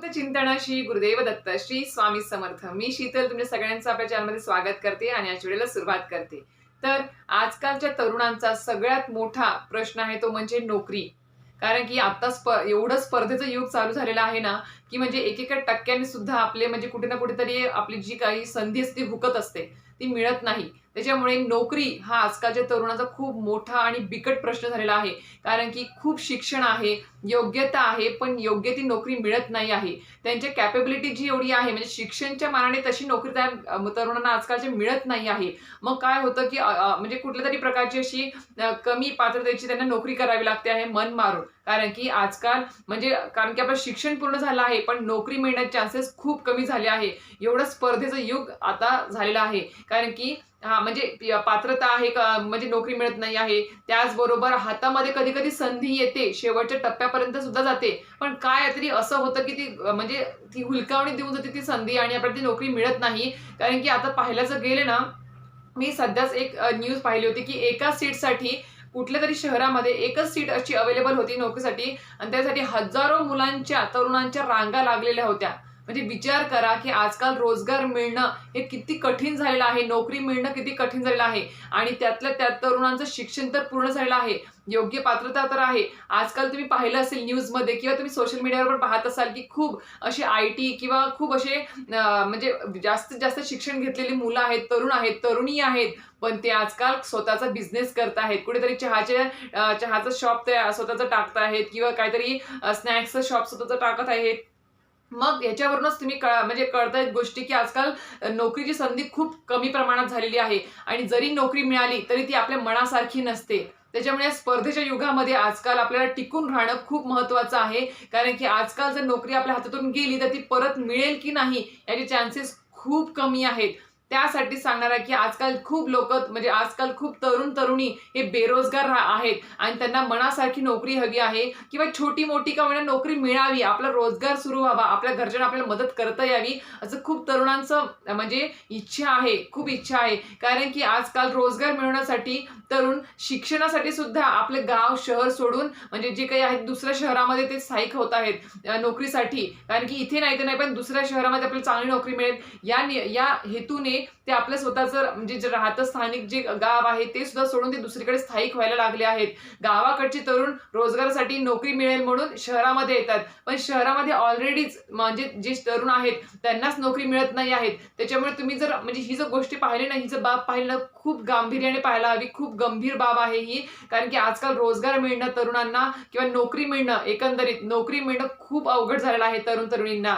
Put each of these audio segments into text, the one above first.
अवधूत चिंतनाशी श्री गुरुदेव दत्त श्री स्वामी समर्थ. मी शीतल तुमच्या सगळ्यांचं आपल्या चॅनलमध्ये स्वागत करते आणि आज वेळेला सुरुवात करते. तर आजकालच्या तरुणांचा सगळ्यात मोठा प्रश्न आहे तो म्हणजे नोकरी. कारण की आता स्प एवढं स्पर्धेचं युग चालू झालेलं आहे ना की म्हणजे एकेका टक्क्याने सुद्धा आपले म्हणजे कुठे ना कुठेतरी आपली जी काही संधी असते हुकत असते. ती मिळत नाही. त्याच्यामुळे नोकरी हा आजकालच्या तरुणाचा खूप मोठा आणि बिकट प्रश्न झालेला आहे. कारण की खूप शिक्षण आहे योग्यता आहे पण योग्य ती नोकरी मिळत नाही आहे. त्यांच्या कॅपेबिलिटी जी एवढी आहे म्हणजे शिक्षणच्या मानाने तशी नोकरी त्या तरुणांना आजकालच्या मिळत नाही आहे. मग काय होतं की म्हणजे कुठल्या तरी प्रकारची अशी कमी पात्रतेची त्यांना नोकरी करावी लागते आहे मन मारून. कारण की आजकाल म्हणजे कारण की आपलं शिक्षण पूर्ण झालं आहे पण नोकरी मिळण्याचे चान्सेस खूप कमी झाले आहे. एवढं स्पर्धेचं युग आता झालेलं आहे. कारण की हा म्हणजे पात्रता आहे का म्हणजे नोकरी मिळत नाही आहे. त्याचबरोबर हातामध्ये कधी कधी संधी येते शेवटच्या टप्प्यापर्यंत सुद्धा जाते. पण काय तरी असं होतं की ती म्हणजे ती हुलकावणी देऊन जाते ती संधी आणि आपल्याला ती नोकरी मिळत नाही. कारण की आता पाहायला जर गेले ना मी सध्याच एक न्यूज पाहिली होती की एका सीटसाठी कुठल्या तरी शहरामध्ये एकच सीट अशी अवेलेबल होती नोकरीसाठी. आणि त्यासाठी हजारो मुलांच्या तरुणांच्या रांगा लागलेल्या होत्या. म्हणजे विचार करा की आजकाल रोजगार मिळणं हे किती कठीण झालेलं आहे नोकरी मिळणं किती कठीण झालेलं आहे आणि त्यातल्या त्यात तरुणांचं शिक्षण तर पूर्ण झालेलं आहे योग्य पात्रता तर आहे. आजकाल तुम्ही पाहिलं असेल न्यूजमध्ये किंवा तुम्ही सोशल मीडियावर पण पाहत असाल की खूप असे आय टी किंवा खूप असे म्हणजे जास्तीत जास्त शिक्षण घेतलेली मुलं आहेत तरुण आहेत तरुणी आहेत पण ते आजकाल स्वतःचा बिझनेस करत आहेत. कुठेतरी चहाचे चहाचं शॉप ते स्वतःचं टाकत आहेत किंवा काहीतरी स्नॅक्सचं शॉप स्वतःचं टाकत आहेत. मग याच्यावरूनच तुम्ही कळ म्हणजे कळतायत गोष्टी की आजकाल नोकरीची संधी खूप कमी प्रमाणात झालेली आहे आणि जरी नोकरी मिळाली तरी ती आपल्या मनासारखी नसते. त्याच्यामुळे या स्पर्धेच्या युगामध्ये आजकाल आपल्याला टिकून राहणं खूप महत्वाचं आहे. कारण की आजकाल जर नोकरी आपल्या हातातून गेली तर ती परत मिळेल की नाही याचे चान्सेस खूप कमी आहेत. त्यासाठी सांगणार आहे की आजकाल खूप लोक म्हणजे आजकाल खूप तरुण तरुणी हे बेरोजगार रा- आहेत. आणि त्यांना मनासारखी नोकरी हवी आहे किंवा छोटी मोठी का होईना नोकरी मिळावी आपला रोजगार सुरू व्हावा आपल्या घरच्यांना आपल्याला मदत करता यावी असं खूप तरुणांचं म्हणजे इच्छा आहे खूप इच्छा आहे. कारण की आजकाल रोजगार मिळवण्यासाठी तरुण शिक्षणासाठी सुद्धा आपले गाव शहर सोडून म्हणजे जे काही आहेत दुसऱ्या शहरामध्ये ते स्थायिक होत आहेत नोकरीसाठी. कारण की इथे नाही तर नाही पण दुसऱ्या शहरामध्ये आपल्याला चांगली नोकरी मिळेल. या या हेतूने ते आपलं स्वतःचं म्हणजे जे राहतं स्थानिक जे गाव आहे ते सुद्धा सोडून ते दुसरीकडे स्थायिक व्हायला लागले आहेत. गावाकडचे तरुण रोजगारासाठी नोकरी मिळेल म्हणून शहरामध्ये येतात. पण शहरामध्ये ऑलरेडीच म्हणजे जे तरुण आहेत त्यांनाच नोकरी मिळत नाही आहेत. त्याच्यामुळे तुम्ही जर म्हणजे ही जर गोष्टी पाहिली ना ही जर बाब पाहिलं खूप गांभीर्याने पाहायला हवी खूप गंभीर बाब आहे ही. कारण की आजकाल रोजगार मिळणं तरुणांना किंवा नोकरी मिळणं एकंदरीत नोकरी मिळणं खूप अवघड झालेलं आहे तरुण तरुणींना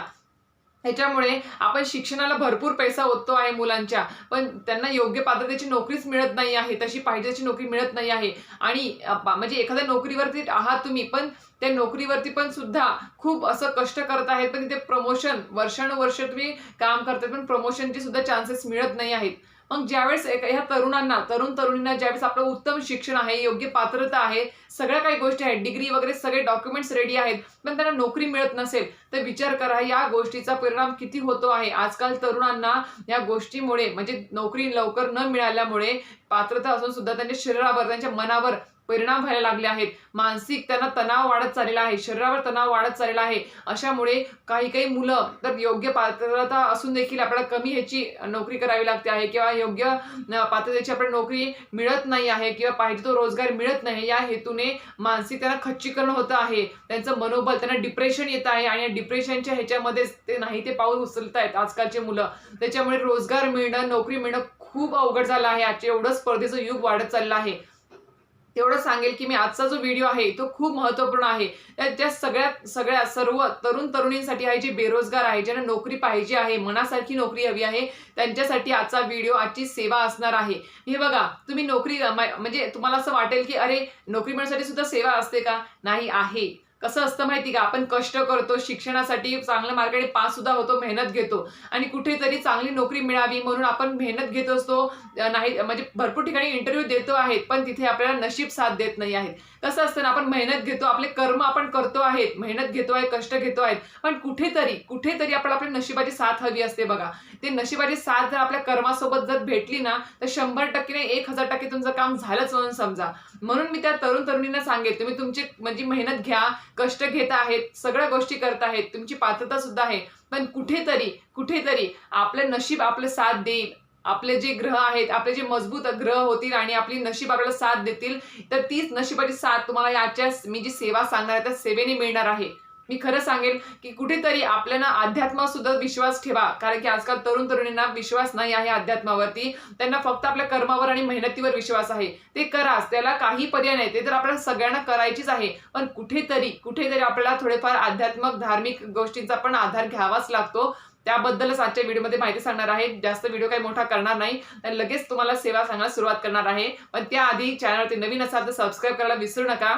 ह्याच्यामुळे आपण शिक्षणाला भरपूर पैसा ओततो आहे मुलांच्या पण त्यांना योग्य पात्रतेची नोकरीच मिळत नाही आहे तशी पाहिजे तशी नोकरी मिळत नाही आहे. आणि म्हणजे एखाद्या नोकरीवरती आहात तुम्ही पण त्या नोकरीवरती पण सुद्धा खूप असं कष्ट करत आहेत पण तिथे प्रमोशन वर्षानुवर्ष तुम्ही काम करतात पण प्रमोशनचे सुद्धा चान्सेस मिळत नाही आहेत. मग ज्यावेळेस एक- ह्या तरुणांना तरुण तरुणींना ज्यावेळेस आपलं उत्तम शिक्षण आहे योग्य पात्रता आहे सगळ्या काही गोष्टी आहेत डिग्री वगैरे सगळे डॉक्युमेंट्स रेडी आहेत पण त्यांना नोकरी मिळत नसेल तर विचार करा या गोष्टीचा परिणाम किती होतो आहे? आजकाल तरुणांना या गोष्टीमुळे म्हणजे नोकरी लवकर न मिळाल्यामुळे पात्रता असून सुद्धा त्यांच्या शरीरावर त्यांच्या मनावर परिणाम व्हायला लागले आहेत. मानसिक त्यांना तणाव वाढत चाललेला आहे. शरीरावर तणाव वाढत चाललेला आहे. अशामुळे काही काही मुलं तर योग्य पात्रता असून देखील आपल्याला कमी ह्याची नोकरी करावी लागते आहे किंवा योग्य पात्रतेची आपल्याला नोकरी मिळत नाही आहे किंवा पाहिजे तो रोजगार मिळत नाही. या हेतूने मानसिक त्यांना खच्चीकरण होतं आहे. त्यांचं मनोबल त्यांना डिप्रेशन येत आहे आणि डिप्रेशनच्या ह्याच्यामध्येच ते नाही ते पाऊल उचलत आहेत आजकालचे मुलं. त्याच्यामुळे रोजगार मिळणं नोकरी मिळणं खूप अवघड झालं आहे. आजचे एवढं स्पर्धेचं युग वाढत चाललं आहे. तेवढं सांगेल की मी आजचा जो व्हिडिओ आहे तो खूप महत्त्वपूर्ण आहे. त्या सगळ्यात सगळ्या सर्व तरुण तरुणींसाठी आहे जे बेरोजगार आहे ज्यांना नोकरी पाहिजे आहे मनासारखी नोकरी हवी आहे त्यांच्यासाठी आजचा व्हिडिओ आजची सेवा असणार आहे. हे बघा तुम्ही नोकरी म्हणजे तुम्हाला असं वाटेल की अरे नोकरी मिळण्यासाठी सुद्धा सेवा असते का? नाही आहे. कसं असतं माहिती का? आपण कष्ट करतो शिक्षणासाठी चांगल्या मार्गाने पास सुद्धा होतो मेहनत घेतो. आणि कुठेतरी चांगली नोकरी मिळावी म्हणून आपण मेहनत घेत असतो. नाही म्हणजे भरपूर ठिकाणी इंटरव्ह्यू देतो आहेत पण तिथे आपल्याला नशीब साथ देत नाही आहेत. कसं असतं ना आपण मेहनत घेतो आपले कर्म आपण करतो आहेत मेहनत घेतो आहे कष्ट घेतो आहेत पण कुठेतरी कुठेतरी आपण आपल्या नशिबाची साथ हवी असते बघा. ते नशिबाची साथ जर आपल्या कर्मासोबत जर भेटली ना तर शंभर टक्के नाही एक हजार टक्के तुमचं काम झालंच म्हणून समजा. म्हणून मी त्या तरुण तरुणींना सांगेल तुम्ही तुमची म्हणजे मेहनत घ्या कष्ट घेत आहेत सगळ्या गोष्टी करत आहेत तुमची पात्रता सुद्धा आहे पण कुठेतरी कुठेतरी आपलं नशीब आपलं साथ देईल. आपले जे ग्रह आहेत आपले जे मजबूत ग्रह होतील आणि आपली नशीब आपल्याला साथ देतील तर तीच नशिबाची साथ तुम्हाला याच्या मी जी सेवा सांगणार आहे त्या सेवेने मिळणार आहे. मी खरं सांगेल की कुठेतरी आपल्याला अध्यात्मावर सुद्धा विश्वास ठेवा कारण की आजकाल तरुण तरुणींना विश्वास नाही आहे अध्यात्मावरती. त्यांना फक्त आपल्या कर्मावर आणि मेहनतीवर विश्वास आहे. ते करा त्याला काही पर्याय नाही ते तर आपल्याला सगळ्यांना करायचीच आहे. पण कुठेतरी कुठेतरी आपल्याला थोडेफार आध्यात्मक धार्मिक गोष्टींचा पण आधार घ्यावाच लागतो. त्याबद्दलच आजच्या व्हिडिओमध्ये माहिती सांगणार आहे. जास्त व्हिडिओ काही मोठा करणार नाही. आणि लगेच तुम्हाला सेवा सांगायला सुरुवात करणार आहे. पण त्याआधी चॅनलवरती नवीन असाल तर सबस्क्राईब करायला विसरू नका.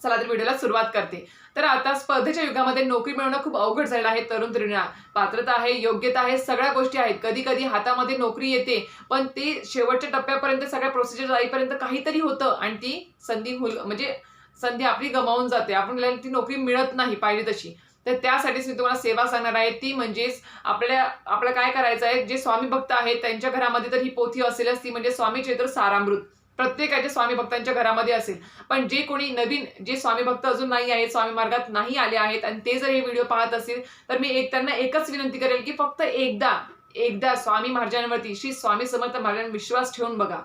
चला तर व्हिडिओला सुरुवात करते. तर आता स्पर्धेच्या युगामध्ये नोकरी मिळवणं खूप अवघड झालेलं आहे. तरुण तरुणींना पात्रता आहे योग्यता आहे सगळ्या गोष्टी आहेत. कधी कधी हातामध्ये नोकरी येते. पण ते शेवटच्या टप्प्यापर्यंत सगळ्या प्रोसिजर जाईपर्यंत काहीतरी होतं आणि ती संधी हुल म्हणजे संधी आपली गमावून जाते. आपण ती नोकरी मिळत नाही पाहिजे तशी. तर त्यासाठीच मी तुम्हाला सेवा सांगणार आहे. ती म्हणजेच आपल्या आपलं काय करायचं आहे? जे स्वामी भक्त आहेत त्यांच्या घरामध्ये तर ही पोथी असेलच. ती म्हणजे स्वामी चैत्र सारामृत. प्रत्येकाच्या स्वामी भक्तांच्या घरामध्ये असेल. पण जे कोणी नवीन जे स्वामी भक्त अजून नाही आहेत स्वामी मार्गात नाही आले आहेत आणि ते जर हे व्हिडिओ पाहत असतील तर मी एक त्यांना एकच विनंती करेल की फक्त एकदा एकदा स्वामी महाराजांवरती श्री स्वामी समर्थ महाराजांवर विश्वास ठेवून बघा.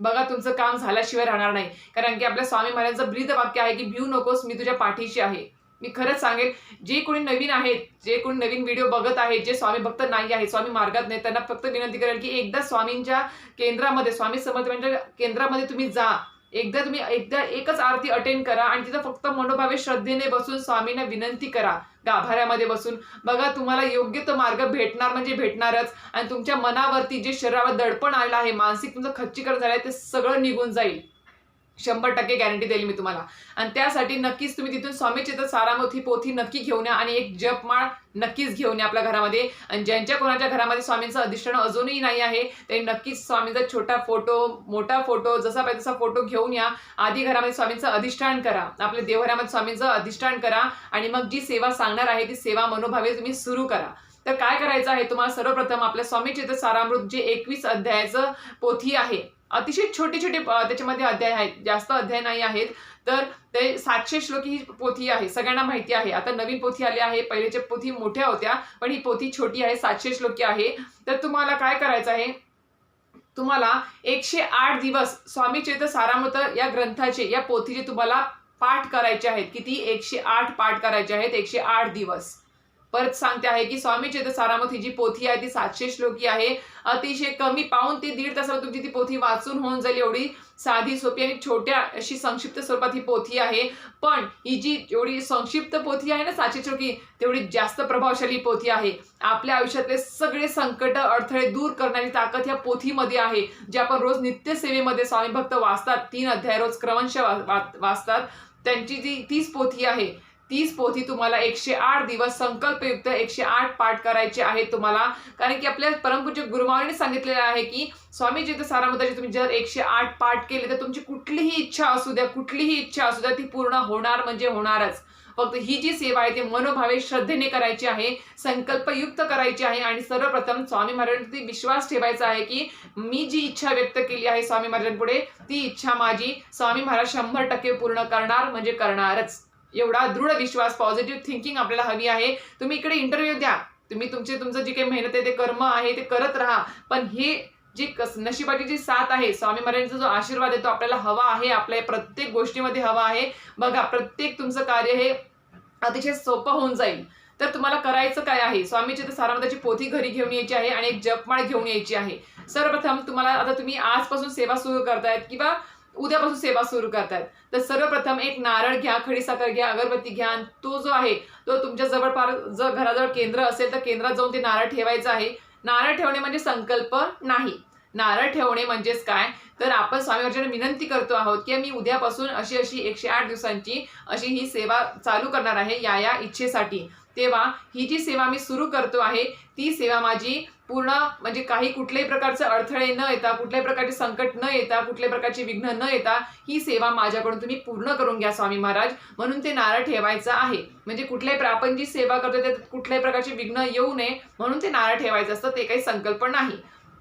बघा तुमचं काम झाल्याशिवाय राहणार नाही. कारण की आपल्या स्वामी महाराजांचं ब्रीद वाक्य आहे की भिऊ नकोस मी तुझ्या पाठीशी आहे. मी खरंच सांगेल जे कोणी नवीन आहेत जे कोणी नवीन व्हिडिओ बघत आहेत जे स्वामी भक्त नाही आहेत स्वामी मार्गात नाही त्यांना फक्त विनंती करेल की एकदा स्वामींच्या केंद्रामध्ये स्वामी समर्थांच्या केंद्रामध्ये तुम्ही जा. एकदा तुम्ही एकदा एकच आरती अटेंड करा आणि तिथं फक्त मनोभावे श्रद्धेने बसून स्वामींना विनंती करा. गाभाऱ्यामध्ये बसून. बघा तुम्हाला योग्य तो मार्ग भेटणार म्हणजे भेटणारच. आणि तुमच्या मनावरती जे शरीरावर दडपण आलं आहे मानसिक तुमचं खच्चीकरण झालं आहे ते सगळं निघून जाईल. शंभर टक्के गॅरंटी देईल मी तुम्हाला. आणि त्यासाठी नक्कीच तुम्ही तिथून स्वामी चित्र सारामती पोथी नक्की घेऊन या आणि एक जपमाळ नक्कीच घेऊन या आपल्या घरामध्ये. आणि ज्यांच्या कोणाच्या घरामध्ये स्वामींचं अधिष्ठान अजूनही नाही आहे ते नक्कीच स्वामींचा छोटा फोटो मोठा फोटो जसा पाहिजे तसा फोटो घेऊन या. आधी घरामध्ये स्वामींचं अधिष्ठान करा. आपल्या देवघरामध्ये स्वामींचं अधिष्ठान करा. आणि मग जी सेवा सांगणार आहे ती सेवा मनोभावे तुम्ही सुरू करा. तर काय करायचं आहे तुम्हाला? सर्वप्रथम आपल्या स्वामीचित्र सारामृत जे एकवीस अध्यायाचं पोथी आहे अतिशय छोटे छोटे त्याच्यामध्ये अध्याय आहेत जास्त अध्याय नाही आहेत तर ते सातशे श्लोक ही पोथी आहे सगळ्यांना माहिती आहे. आता नवीन पोथी आली आहे पहिल्याच्या पोथी मोठ्या होत्या पण ही पोथी छोटी आहे सातशे श्लोकी आहे. तर तुम्हाला काय करायचं आहे? तुम्हाला एकशे आठ दिवस स्वामी चेत सारामृत या ग्रंथाचे या पोथीचे तुम्हाला पाठ करायचे आहेत. किती? एकशे आठ पाठ करायचे आहेत एकशे आठ दिवस. परत सांगते आहे की स्वामी चेत सारामत ही जी पोथी आहे ती सातशे श्लोकी आहे. अतिशय कमी पाहून ते दीड तासाला तुमची ती पोथी वाचून होऊन जाईल एवढी साधी सोपी आणि छोट्या अशी संक्षिप्त स्वरूपात ही पोथी आहे. पण ही जी एवढी संक्षिप्त पोथी आहे ना सातशे श्लोकी तेवढी जास्त प्रभावशाली पोथी आहे. आपल्या आयुष्यातले सगळे संकट अडथळे दूर करणारी ताकद या पोथीमध्ये आहे जे आपण रोज नित्यसेवेमध्ये स्वामी भक्त वाचतात. तीन अध्याय रोज क्रमश वाचतात. त्यांची जी तीच पोथी आहे तीच पोथी तुम्हाला एकशे आठ दिवस संकल्पयुक्त एकशे आठ पाठ करायचे आहेत तुम्हाला. कारण की आपल्या परमपूज्य गुरुमावळीने सांगितलेलं आहे की स्वामी जिथे सारामताचे तुम्ही जर एकशे आठ पाठ केले तर तुमची कुठलीही इच्छा असू द्या कुठलीही इच्छा असू द्या ती पूर्ण होणार म्हणजे होणारच. फक्त ही जी सेवा आहे ती मनोभावे श्रद्धेने करायची आहे संकल्पयुक्त करायची आहे आणि सर्वप्रथम स्वामी महाराजांवरती विश्वास ठेवायचा आहे की मी जी इच्छा व्यक्त केली आहे स्वामी महाराजांपुढे ती इच्छा माझी स्वामी महाराज शंभर टक्के पूर्ण करणार म्हणजे करणारच. एवढा दृढ विश्वास पॉझिटिव्ह थिंकिंग आपल्याला हवी आहे. तुम्ही इकडे इंटरव्ह्यू द्या. तुम्ही तुमचे तुमचं जे काही मेहनत आहे ते कर्म आहे ते करत राहा. पण हे जी कस नशिबाची जी साथ आहे स्वामी महाराजांचा जो आशीर्वाद आहे तो आपल्याला हवा आहे. आपल्या प्रत्येक गोष्टीमध्ये हवा आहे. बघा प्रत्येक तुमचं कार्य हे अतिशय सोपं होऊन जाईल. तर तुम्हाला करायचं काय आहे? स्वामीची तर सारामताची पोथी घरी घेऊन यायची आहे आणि एक जपमाळ घेऊन यायची आहे. सर्वप्रथम तुम्हाला आता तुम्ही आजपासून सेवा सुरू करतायत किंवा उद्यापासून सेवा सुरू करतायत. तर सर्वप्रथम एक नारळ घ्या खडीसाखर घ्या अगरबत्ती घ्या आणि तो जो आहे तो तुमच्या जवळपास जर घराजवळ केंद्र असेल तर केंद्रात जाऊन ते नारळ ठेवायचं आहे. नारळ ठेवणे म्हणजे संकल्प नाही. नारळ ठेवणे म्हणजेच काय? तर आपण स्वामी विनंती करतो आहोत की मी उद्यापासून अशी अशी एकशे आठ दिवसांची अशी ही सेवा चालू करणार आहे या या इच्छेसाठी. तेव्हा ही जी सेवा मी सुरू करतो आहे ती सेवा माझी पूर्ण म्हणजे काही कुठल्याही प्रकारचे अडथळे न येता कुठल्याही प्रकारचे संकट न येता कुठल्याही प्रकारचे विघ्न न येता ही सेवा माझ्याकडून तुम्ही पूर्ण करून घ्या स्वामी महाराज. म्हणून ते नारळ ठेवायचं आहे. म्हणजे कुठल्याही आपण जी सेवा करतो त्यात कुठल्याही प्रकारचे विघ्न येऊ नये म्हणून ते नारळ ठेवायचं असतं ते काही संकल्प नाही.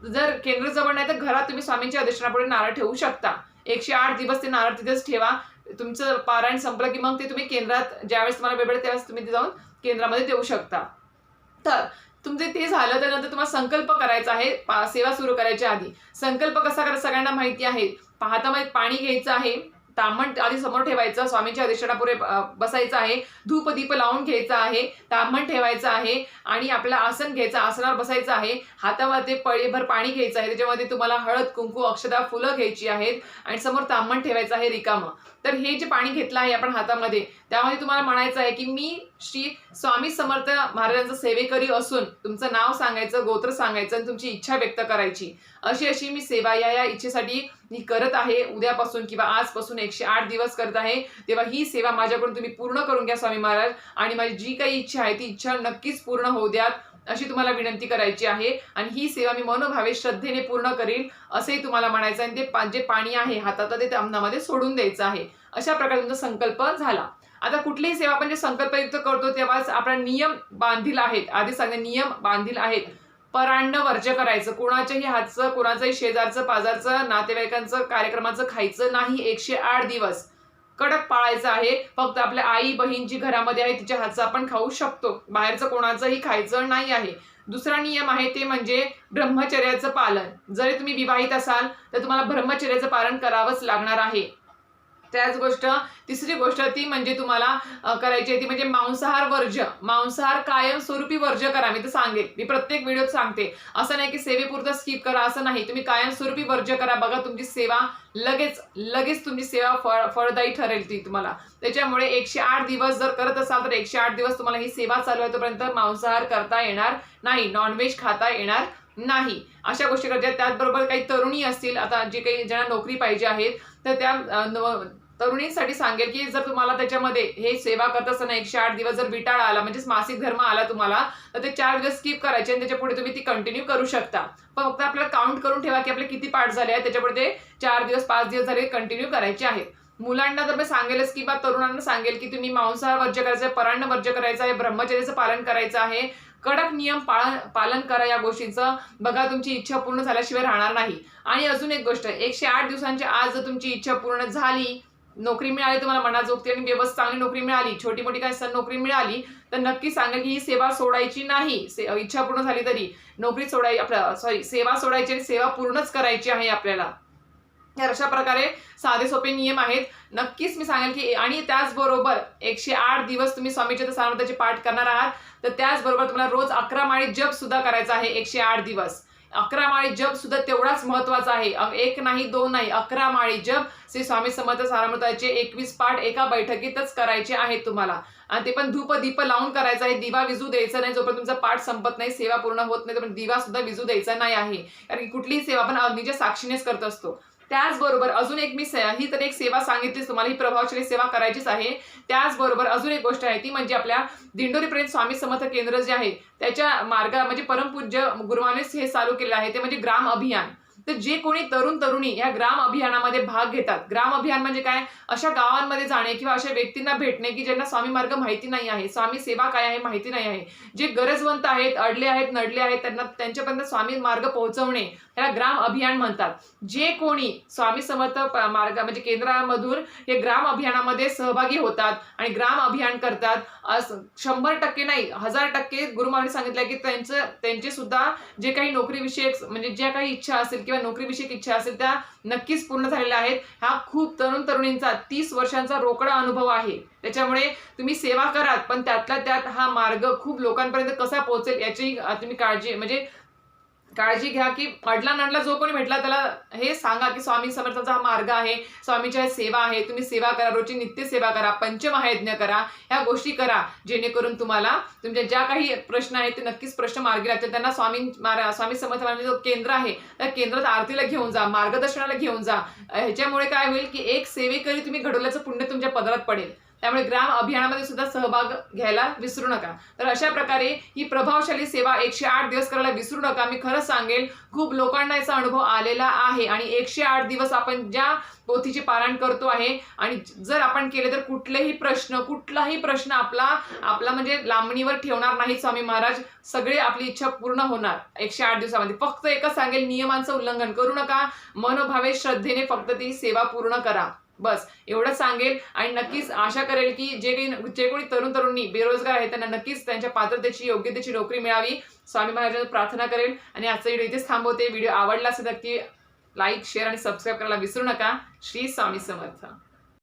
जर केंद्र जवळ नाही तर घरात तुम्ही स्वामींच्या अधिष्ठानापुढे नारळ ठेवू शकता. एकशे आठ दिवस ते नारळ तिथेच ठेवा. तुमचं पारायण संपलं की मग ते तुम्ही केंद्रात ज्यावेळेस तुम्हाला वेळ पडेल त्यावेळेस तुम्ही ते जाऊन केंद्रामध्ये देऊ शकता. तर तुमचे ते झालं त्यानंतर तुम्हाला संकल्प करायचा आहे पा- सेवा सुरू करायच्या आधी. संकल्प कसा करायचा सगळ्यांना माहिती आहे. पाहता पाणी घ्यायचं आहे. तांबण आधी समोर ठेवायचं स्वामीच्या अधिष्ठानापुढे बसायचं आहे धूप दीप लावून घ्यायचं आहे तांबण ठेवायचं आहे आणि आपलं आसन घ्यायचं आसनावर बसायचं आहे हातामध्ये पळीभर पाणी घ्यायचं आहे त्याच्यामध्ये तुम्हाला हळद कुंकू अक्षदा फुलं घ्यायची आहेत आणि समोर तांबण ठेवायचं आहे रिकामं. तर हे जे पाणी घेतलं आहे आपण हातामध्ये त्यामध्ये तुम्हाला म्हणायचं आहे की मी श्री स्वामी समर्थ महाराजांचा सेवेकरी असून तुमचं नाव सांगायचं गोत्र सांगायचं आणि तुमची इच्छा व्यक्त करायची. अशी अशी मी सेवा या या इच्छेसाठी मी करत आहे. उद्यापासून किंवा आजपासून एकशे आठ दिवस करत आहे. तेव्हा ही सेवा माझ्याकडून तुम्ही पूर्ण करून घ्या स्वामी महाराज. आणि माझी जी काही इच्छा आहे ती इच्छा नक्कीच पूर्ण होऊ द्यात. अशी तुम्हाला विनंती करायची आहे. आणि ही सेवा मी मनोभावे श्रद्धेने पूर्ण करीन असंही तुम्हाला म्हणायचं आहे. आणि ते जे पाणी आहे हातात ते अन्नामध्ये सोडून द्यायचं आहे. अशा प्रकारे तुमचा संकल्प झाला. आता कुठलीही सेवा आपण जे संकल्पयुक्त करतो तेव्हाच आपला नियम बांधील आहेत. आधी सांगते नियम बांधील आहेत. परांड वर्ज करायचं. कोणाच्याही हातचं कोणाचंही शेजारचं पाजारचं नातेवाईकांचं कार्यक्रमाचं खायचं नाही एकशे आठ दिवस. कडक पाळायचं आहे. फक्त आपल्या आई बहीण जी घरामध्ये आहे तिच्या हातचं आपण खाऊ शकतो. बाहेरचं कोणाचंही खायचं नाही आहे. दुसरा नियम आहे ते म्हणजे ब्रह्मचर्याचं पालन. जरी तुम्ही विवाहित असाल तर तुम्हाला ब्रह्मचर्याचं पालन करावंच लागणार आहे. त्याच गोष्ट तिसरी गोष्ट ती म्हणजे तुम्हाला करायची आहे ती म्हणजे मांसाहार वर्ज मांसाहार कायमस्वरूपी वर्ज्य करा. मी तर सांगेल मी प्रत्येक व्हिडिओत सांगते. असं नाही की सेवेपुरतं स्किप करा असं नाही. तुम्ही कायमस्वरूपी वर्ज्य करा. बघा तुमची सेवा लगेच लगेच तुमची सेवा फळ फळदायी ठरेल ती तुम्हाला. त्याच्यामुळे एकशे आठ दिवस जर करत असाल तर एकशे आठ दिवस तुम्हाला ही सेवा चालू आहे तोपर्यंत मांसाहार करता येणार नाही. नॉनव्हेज खाता येणार नाही. अशा गोष्टी करायच्या त्याचबरोबर काही तरुणी असतील आता जे काही ज्यांना नोकरी पाहिजे आहेत तर त्या तरुणींसाठी सांगेल की जर तुम्हाला त्याच्यामध्ये हे सेवा करत असताना एकशे आठ दिवस जर विटाळा आला म्हणजेच मासिक धर्म आला तुम्हाला तर ते चार दिवस स्किप करायचे आणि त्याच्या पुढे तुम्ही ती कंटिन्यू करू शकता. पण फक्त आपल्याला काउंट करून ठेवा की आपले किती पाठ झाले आहेत त्याच्यापुढे ते चार दिवस पाच दिवस झाले कंटिन्यू करायचे आहेत. मुलांना तर मी सांगेलच की बा तरुणांना सांगेल की तुम्ही मांसाहार वर्ज्य करायचं आहे परांड वर्ज्य करायचं आहे ब्रह्मचर्याचं पालन करायचं आहे कडक नियम पालन पालन करा या गोष्टींचं. बघा तुमची इच्छा पूर्ण झाल्याशिवाय राहणार नाही. आणि अजून एक गोष्ट एकशे आठ दिवसांच्या आज जर तुमची इच्छा पूर्ण झाली नोकरी मिळाली तुम्हाला मनाजोगती आणि व्यवस्थित चांगली नोकरी मिळाली छोटी मोठी काय सण नोकरी मिळाली तर नक्की सांगेल की ही सेवा सोडायची नाही. से- इच्छा पूर्ण झाली तरी नोकरी सोडाय आपल्या सॉरी सेवा सोडायची आणि सेवा पूर्णच करायची आहे आपल्याला. तर अशा प्रकारे साधे सोपे नियम आहेत. नक्कीच मी सांगेल की आणि त्याचबरोबर एकशे आठ दिवस तुम्ही स्वामीचे तर सामर्थ्याचे पाठ करणार आहात. तर त्याचबरोबर तुम्हाला रोज अकरा माळी जप सुद्धा करायचा आहे एकशे आठ दिवस. अकरा माळी जप सुद्धा तेवढाच महत्त्वाचा आहे. एक नाही दोन नाही अकरा माळी जप श्री स्वामी समर्थ सारामृताचे एकवीस पाठ एका बैठकीतच करायचे आहेत तुम्हाला. आणि ते पण धूप दीप लावून करायचं आहे. दिवा विजू द्यायचा नाही जोपर्यंत तुमचा पाठ संपत नाही सेवा पूर्ण होत नाही तर दिवा सुद्धा विजू द्यायचा नाही आहे. कारण की कुठलीही सेवा आपण अग्नीच्या साक्षीनेच करत असतो. त्याचबरोबर अजून एक मी ही तर एक सेवा सांगितलीच तुम्हाला ही प्रभावशाली सेवा करायचीच आहे. त्याचबरोबर अजून एक गोष्ट आहे ती म्हणजे आपल्या दिंडोरीपर्यंत स्वामी समर्थ केंद्र जे आहे त्याच्या मार्गा म्हणजे परमपूज्य गुरुवानेच हे चालू केलं आहे ते म्हणजे ग्राम अभियान. तर जे कोणी तरुण तरुणी या ग्राम अभियानामध्ये भाग घेतात ग्राम अभियान म्हणजे काय? अशा गावांमध्ये जाणे किंवा अशा व्यक्तींना भेटणे की ज्यांना स्वामी मार्ग माहिती नाही आहे स्वामी सेवा काय आहे माहिती नाही आहे. जे गरजवंत आहेत अडले आहेत नडले आहेत त्यांना त्यांच्यापर्यंत स्वामी मार्ग पोहोचवणे याला ग्राम अभियान म्हणतात. जे कोणी स्वामी समर्थ मार्ग म्हणजे केंद्रामधून हे ग्राम अभियानामध्ये सहभागी होतात आणि ग्राम अभियान करतात अस- शंभर टक्के नाही हजार टक्के गुरुमाने सांगितलं की त्यांचं त्यांचे सुद्धा जे काही नोकरीविषयक म्हणजे ज्या काही इच्छा असेल किंवा नोकरीविषयक इच्छा असेल त्या नक्कीच पूर्ण झालेल्या आहेत. हा खूप तरुण तरुणींचा तीस वर्षांचा रोकडा अनुभव आहे. त्याच्यामुळे तुम्ही सेवा करात पण त्यातल्या त्यात हा मार्ग खूप लोकांपर्यंत कसा पोहोचेल याची तुम्ही काळजी म्हणजे काळजी घ्या की अडला नडला जो कोणी भेटला त्याला हे सांगा की स्वामी समर्थाचा हा मार्ग आहे स्वामीच्या सेवा आहे तुम्ही सेवा करा रोजची नित्य सेवा करा पंचमहायज्ञ करा ह्या गोष्टी करा जेणेकरून तुम्हाला तुमच्या ज्या काही प्रश्न आहेत ते नक्कीच प्रश्न मार्गी लागतील. त्यांना स्वामी मारा- स्वामी समर्थ जो केंद्र आहे त्या केंद्रात आरतीला घेऊन जा मार्गदर्शनाला घेऊन जा. ह्याच्यामुळे काय होईल की एक सेवेकरी तुम्ही घडवल्याचं पुण्य तुमच्या पदरात पडेल. त्यामुळे ग्राम अभियानामध्ये सुद्धा सहभाग घ्यायला विसरू नका. तर अशा प्रकारे ही प्रभावशाली सेवा एकशे आठ दिवस करायला विसरू नका. मी खरंच सांगेल खूप लोकांना याचा अनुभव आलेला आहे आणि एकशे आठ दिवस आपण ज्या पोथीचे पारायण करतो आहे आणि जर आपण केले तर कुठलेही प्रश्न कुठलाही प्रश्न आपला आपला म्हणजे लांबणीवर ठेवणार नाही. स्वामी महाराज सगळे आपली इच्छा पूर्ण होणार एकशे आठ दिवसामध्ये. फक्त एकच सांगेल नियमांचं उल्लंघन करू नका. मनोभावे श्रद्धेने फक्त ती सेवा पूर्ण करा. बस एवढंच सांगेल. आणि नक्कीच आशा करेल की जे काही जे कोणी तरुण तरुणी बेरोजगार आहेत त्यांना नक्कीच त्यांच्या पात्रतेची योग्यतेची नोकरी मिळावी. स्वामी महाराजांना प्रार्थना करेल. आणि आजचा व्हिडिओ इथेच थांबवते. व्हिडिओ आवडला असेल नक्की लाईक शेअर आणि सबस्क्राईब करायला विसरू नका. श्री स्वामी समर्थ.